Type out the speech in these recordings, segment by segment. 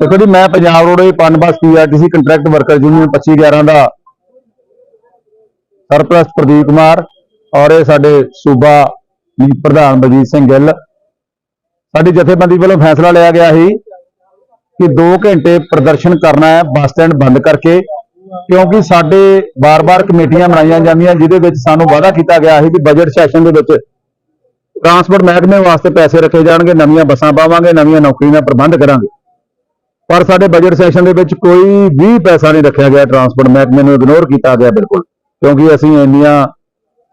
ਦੇਖੋ ਜੀ, ਮੈਂ Punjab road Punbus PRTC contract worker union 2511 ਦਾ ਸਰਪ੍ਰਸਤ ਪ੍ਰਦੀਪ ਕੁਮਾਰ ਔਰ ਇਹ ਸਾਡੇ ਸੂਬਾ ਮੀਤ ਪ੍ਰਧਾਨ ਬਲਜੀਤ ਸਿੰਘ ਗਿੱਲ। ਸਾਡੀ ਜਥੇਬੰਦੀ ਵੱਲੋਂ ਫੈਸਲਾ ਲਿਆ ਗਿਆ ਸੀ ਕਿ 2 ਘੰਟੇ ਪ੍ਰਦਰਸ਼ਨ ਕਰਨਾ ਹੈ ਬੱਸ ਸਟੈਂਡ ਬੰਦ ਕਰਕੇ, ਕਿਉਂਕਿ ਸਾਡੇ ਬਾਰ-ਬਾਰ ਕਮੇਟੀਆਂ ਬਣਾਈਆਂ ਜਾਂਦੀਆਂ, ਜਿਹਦੇ ਵਿੱਚ ਸਾਨੂੰ ਵਾਅਦਾ ਕੀਤਾ ਗਿਆ ਸੀ ਕਿ ਬਜਟ ਸੈਸ਼ਨ ਦੇ ਵਿੱਚ ਟਰਾਂਸਪੋਰਟ ਮਹਿਕਮੇ ਵਾਸਤੇ ਪੈਸੇ ਰੱਖੇ ਜਾਣਗੇ, ਨਵੀਆਂ ਬੱਸਾਂ ਪਾਵਾਂਗੇ, ਨਵੀਆਂ ਨੌਕਰੀਆਂ ਦਾ ਪ੍ਰਬੰਧ ਕਰਾਂਗੇ। ਪਰ ਸਾਡੇ ਬਜਟ ਸੈਸ਼ਨ ਦੇ ਵਿੱਚ ਕੋਈ ਵੀ ਪੈਸਾ ਨਹੀਂ ਰੱਖਿਆ ਗਿਆ ਟਰਾਂਸਪੋਰਟ ਮਹਿਕਮੇ ਨੂੰ ਇਗਨੋਰ ਕੀਤਾ ਗਿਆ ਬਿਲਕੁਲ, ਕਿਉਂਕਿ ਅਸੀਂ ਇੰਨੀਆਂ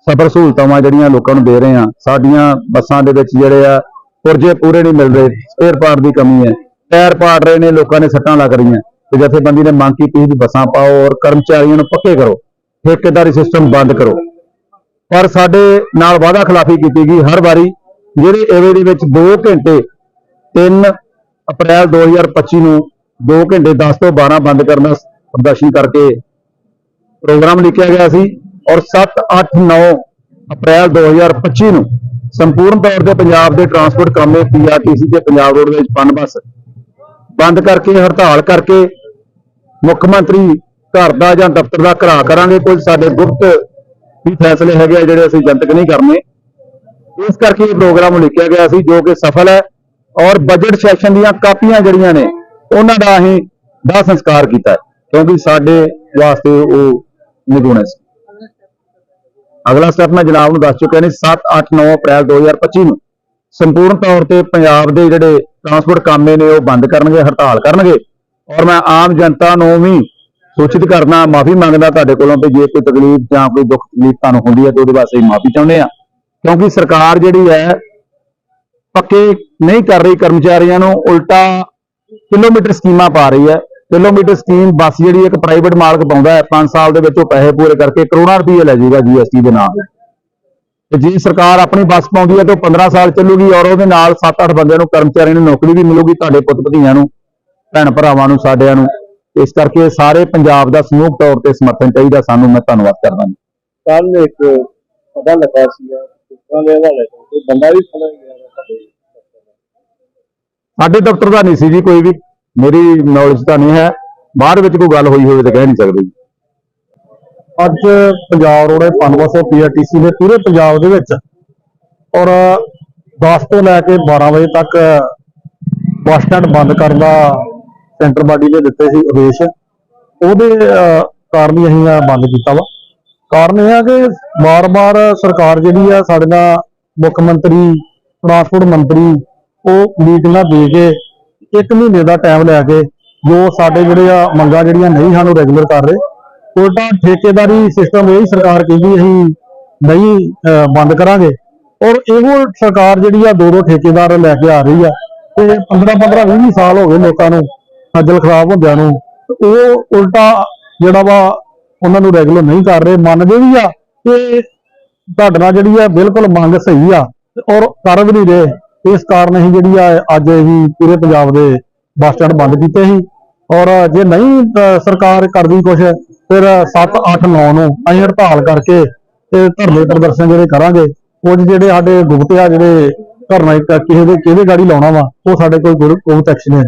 ਸਫਰ ਸਹੂਲਤਾਂ ਜਿਹੜੀਆਂ ਲੋਕਾਂ ਨੂੰ ਦੇ ਰਹੇ ਹਾਂ, ਸਾਡੀਆਂ ਬੱਸਾਂ ਦੇ ਵਿੱਚ ਜਿਹੜੇ ਆ ਪੁਰਜੇ ਪੂਰੇ ਨਹੀਂ ਮਿਲ ਰਹੇ ਸਪੇਅਰ ਪਾਰਟ ਦੀ ਕਮੀ ਹੈ ਟਾਇਰ ਪਾੜ ਰਹੇ ਨੇ, ਲੋਕਾਂ ਨੇ ਸੱਟਾਂ ਲੱਗ ਰਹੀਆਂ, ਤੇ ਜਥੇਬੰਦੀ ਨੇ ਮੰਗ ਕੀਤੀ ਕਿ ਬੱਸਾਂ ਪਾਓ ਔਰ ਕਰਮਚਾਰੀਆਂ ਨੂੰ ਪੱਕੇ ਕਰੋ, ਠੇਕੇਦਾਰੀ ਸਿਸਟਮ ਬੰਦ ਕਰੋ। ਪਰ ਸਾਡੇ ਨਾਲ ਵਾਅਦਾ ਖਿਲਾਫੀ ਕੀਤੀ ਗਈ, ਹਰ ਵਾਰੀ, ਜਿਹੜੇ ਏਵੇ ਦੇ ਵਿੱਚ 2 ਘੰਟੇ 3 ਅਪ੍ਰੈਲ 2025 ਨੂੰ 2 ਘੰਟੇ 10 ਤੋਂ 12 ਬੰਦ ਕਰਨ ਦਾ ਪ੍ਰਦਰਸ਼ਨ ਕਰਕੇ ਪ੍ਰੋਗਰਾਮ ਲਿਖਿਆ ਗਿਆ ਸੀ ਔਰ 7 8 9 ਅਪ੍ਰੈਲ 2025 ਨੂੰ ਸੰਪੂਰਨ ਤੌਰ ਤੇ ਪੰਜਾਬ ਦੇ ਟਰਾਂਸਪੋਰਟ ਕਾਮੇ ਪੀਆਰਟੀਸੀ ਤੇ ਪੰਜਾਬ ਰੋਡਵੇਜ਼ ਵਿੱਚ ਪਨ ਬੱਸ ਬੰਦ ਕਰਕੇ ਹੜਤਾਲ ਕਰਕੇ ਮੁੱਖ ਮੰਤਰੀ ਘਰ ਦਾ ਜਾਂ ਦਫ਼ਤਰ ਦਾ ਘਰਾ ਕਰਾਂਗੇ। ਕੁਝ ਸਾਡੇ ਗੁਪਤ ਵੀ ਫੈਸਲੇ ਹੈਗੇ ਆ ਜਿਹੜੇ ਅਸੀਂ ਜਨਤਕ ਨਹੀਂ ਕਰਨੇ। ਇਸ ਕਰਕੇ ਇਹ ਪ੍ਰੋਗਰਾਮ ਲਿਖਿਆ ਗਿਆ ਸੀ ਜੋ ਕਿ ਸਫਲ ਹੈ। ਔਰ ਬਜਟ ਸੈਸ਼ਨ ਦੀਆਂ ਕਾਪੀਆਂ ਜਿਹੜੀਆਂ ਨੇ, ਉਹਨਾਂ ਦਾ ਅਸੀਂ ਦਾ ਸੰਸਕਾਰ ਕੀਤਾ ਕਿਉਂਕਿ ਸਾਡੇ ਵਾਸਤੇ ਉਹ ਨਿਗੁਣ ਸੀ। ਅਗਲਾ ਸਟੈਪ ਮੈਂ ਜਨਾਬ ਨੂੰ ਦੱਸ ਚੁੱਕਿਆ ਨੇ 7 8 9 ਅਪ੍ਰੈਲ 2025 ਨੂੰ। ਸੰਪੂਰਨ ਤੌਰ ਤੇ ਪੰਜਾਬ ਦੇ ਜਿਹੜੇ ਟਰਾਂਸਪੋਰਟ ਕਾਮੇ ਨੇ, ਉਹ ਬੰਦ ਕਰਨਗੇ, ਹੜਤਾਲ ਕਰਨਗੇ। ਔਰ ਮੈਂ ਆਮ ਜਨਤਾ ਨੂੰ ਵੀ ਸੂਚਿਤ ਕਰਨਾ, ਮਾਫੀ ਮੰਗਦਾ ਤੁਹਾਡੇ ਕੋਲੋਂ ਵੀ ਜੇ ਕੋਈ ਤਕਲੀਫ ਜਾਂ ਕੋਈ ਦੁੱਖ ਤਕਲੀਫ ਤੁਹਾਨੂੰ ਹੁੰਦੀ ਹੈ, ਤੇ ਉਹਦੇ ਵਾਸਤੇ ਮਾਫੀ ਚਾਹੁੰਦੇ ਆ ਕਿਉਂਕਿ ਸਰਕਾਰ ਜਿਹੜੀ ਹੈ, ਪੱਕੇ ਨਹੀਂ ਕਰ ਰਹੀ, ਕਰਮਚਾਰੀਆਂ ਨੂੰ ਉਲਟਾ ਕਿਲੋਮੀਟਰ ਸਕੀਮਾਂ ਪਾ ਰਹੀ ਹੈ। ਕਿਲੋਮੀਟਰ ਸਕੀਮ ਬੱਸ ਜਿਹੜੀ ਇੱਕ ਪ੍ਰਾਈਵੇਟ ਮਾਲਕ ਪਾਉਂਦਾ ਹੈ। 5 ਸਾਲ ਦੇ ਵਿੱਚ ਉਹ ਪੈਸੇ ਪੂਰੇ ਕਰਕੇ ਕਰੋੜਾਂ ਰੁਪਏ ਲੈ ਜਾਊਗਾ ਜੀਐਸਟੀ ਦੇ ਨਾਲ। ਤੇ ਜੇ ਸਰਕਾਰ ਆਪਣੀ ਬੱਸ ਪਾਉਂਦੀ ਹੈ ਤਾਂ 15 ਸਾਲ ਚੱਲੂਗੀ ਔਰ ਉਹਦੇ ਨਾਲ 7-8 ਬੰਦਿਆਂ ਨੂੰ ਕਰਮਚਾਰੀਆਂ ਨੂੰ ਨੌਕਰੀ ਵੀ ਮਿਲੂਗੀ ਤੁਹਾਡੇ ਪੁੱਤ ਭਤੀਆਂ ਨੂੰ, ਭੈਣ ਭਰਾਵਾਂ ਨੂੰ, ਸਾਡਿਆਂ ਨੂੰ। ਇਸ ਕਰਕੇ ਸਾਰੇ ਪੰਜਾਬ ਦਾ ਸਮੂਹ ਤੌਰ ਤੇ ਸਮਰਥਨ ਚਾਹੀਦਾ ਸਾਨੂੰ। ਮੈਂ ਧੰਨਵਾਦ ਕਰਦਾ ਕੱਲ ਇੱਕ ਪਤਾ ਲੱਗਾ ਸੀਗਾ ਲੋਕਾਂ ਦੇ ਹਵਾਲੇ ਤੋਂ। ਬੰਦਾ ਵੀ ਫੜਿਆ ਗਿਆ। ਸਾਡੇ ਦਫ਼ਤਰ ਦਾ ਨਹੀਂ ਸੀ ਜੀ ਕੋਈ ਵੀ। ਮੇਰੀ ਨੌਲੇਜ ਤਾਂ ਨਹੀਂ ਹੈ। ਬਾਹਰ ਵਿੱਚ ਕੋਈ ਗੱਲ ਹੋਈ ਹੋਵੇ ਤਾਂ ਕਹਿ ਨਹੀਂ ਸਕਦੇ ਜੀ। ਅੱਜ ਪੰਜਾਬ ਰੋਡ ਪਨਵਸੇ ਪੀਆਰਟੀਸੀ ਨੇ ਪੂਰੇ ਪੰਜਾਬ ਦੇ ਵਿੱਚ। ਔਰ 10 ਤੋਂ ਲੈ ਕੇ 12 ਵਜੇ ਤੱਕ ਬੱਸ ਸਟੈਂਡ ਬੰਦ ਕਰਨ ਦਾ ਸੈਂਟਰ ਬਾਡੀ ਨੇ ਦਿੱਤੇ ਸੀ ਆਦੇਸ਼। ਉਹਦੇ ਕਾਰਨ ਹੀ ਅਸੀਂ ਬੰਦ ਕੀਤਾ ਵਾ। ਕਾਰਨ ਇਹ ਆ ਕਿ ਵਾਰ-ਵਾਰ ਸਰਕਾਰ ਜਿਹੜੀ ਆ ਸਾਡੇ ਨਾਲ ਮੁੱਖ ਮੰਤਰੀ ਟਰਾਂਸਪੋਰਟ ਮੰਤਰੀ ਉਹ ਮੀਟਿੰਗਾਂ ਦੇ ਕੇ ਇੱਕ ਮਹੀਨੇ ਦਾ ਟਾਈਮ ਲੈ ਕੇ ਜੋ ਸਾਡੇ ਜਿਹੜੇ ਆ ਮੰਗਾਂ ਜਿਹੜੀਆਂ ਨਹੀਂ ਸਾਨੂੰ ਰੈਗੂਲਰ ਕਰ ਰਹੇ, ਉਲਟਾ ਠੇਕੇਦਾਰੀ ਸਿਸਟਮ ਇਹ ਸਰਕਾਰ ਕਹਿੰਦੀ ਅਸੀਂ ਨਹੀਂ ਬੰਦ ਕਰਾਂਗੇ। ਔਰ ਇਹੋ ਸਰਕਾਰ ਜਿਹੜੀ ਆ ਦੋ ਦੋ ਠੇਕੇਦਾਰ ਲੈ ਕੇ ਆ ਰਹੀ ਆ, ਤੇ 15 15 20 ਸਾਲ ਹੋ ਗਏ ਲੋਕਾਂ ਨੂੰ, ਖੱਜਲ ਖਰਾਬ ਹੁੰਦਿਆਂ ਨੂੰ ਉਹ ਉਲਟਾ ਜਿਹੜਾ ਵਾ ਉਹਨਾਂ ਨੂੰ ਰੈਗੂਲਰ ਨਹੀਂ ਕਰ ਰਹੇ, ਮੰਨਦੇ ਵੀ ਆ ਕਿ ਤੁਹਾਡੇ ਨਾਲ ਜਿਹੜੀ ਆ ਬਿਲਕੁਲ ਮੰਗ ਸਹੀ ਆ, ਔਰ ਕਰ ਵੀ ਨਹੀਂ ਰਹੇ। ਇਸ ਕਾਰਨ ਅਸੀਂ ਜਿਹੜੀ ਆ, ਅੱਜ ਅਸੀਂ ਪੂਰੇ ਪੰਜਾਬ ਦੇ ਬੱਸ ਸਟੈਂਡ ਬੰਦ ਕੀਤੇ ਸੀ। ਔਰ ਜੇ ਨਹੀਂ ਸਰਕਾਰ ਕਰਦੀ ਕੁਝ ਫਿਰ 7 8 9 ਨੂੰ ਅਸੀਂ ਹੜਤਾਲ ਕਰਕੇ ਤੇ ਧਰਨੇ ਪ੍ਰਦਰਸ਼ਨ ਜਿਹੜੇ ਕਰਾਂਗੇ, ਕੁਝ ਜਿਹੜੇ ਸਾਡੇ ਗੁਪਤ ਆ, ਜਿਹੜੇ ਧਰਨਾ ਇੱਕ ਕਿਸੇ ਦੇ ਕਿਹਦੇ ਗਾੜੀ ਲਾਉਣਾ ਵਾ, ਉਹ ਸਾਡੇ ਕੋਲ ਗੁਰ- ਗੁਪਤ ਐਕਸ਼ਨ ਹੈ।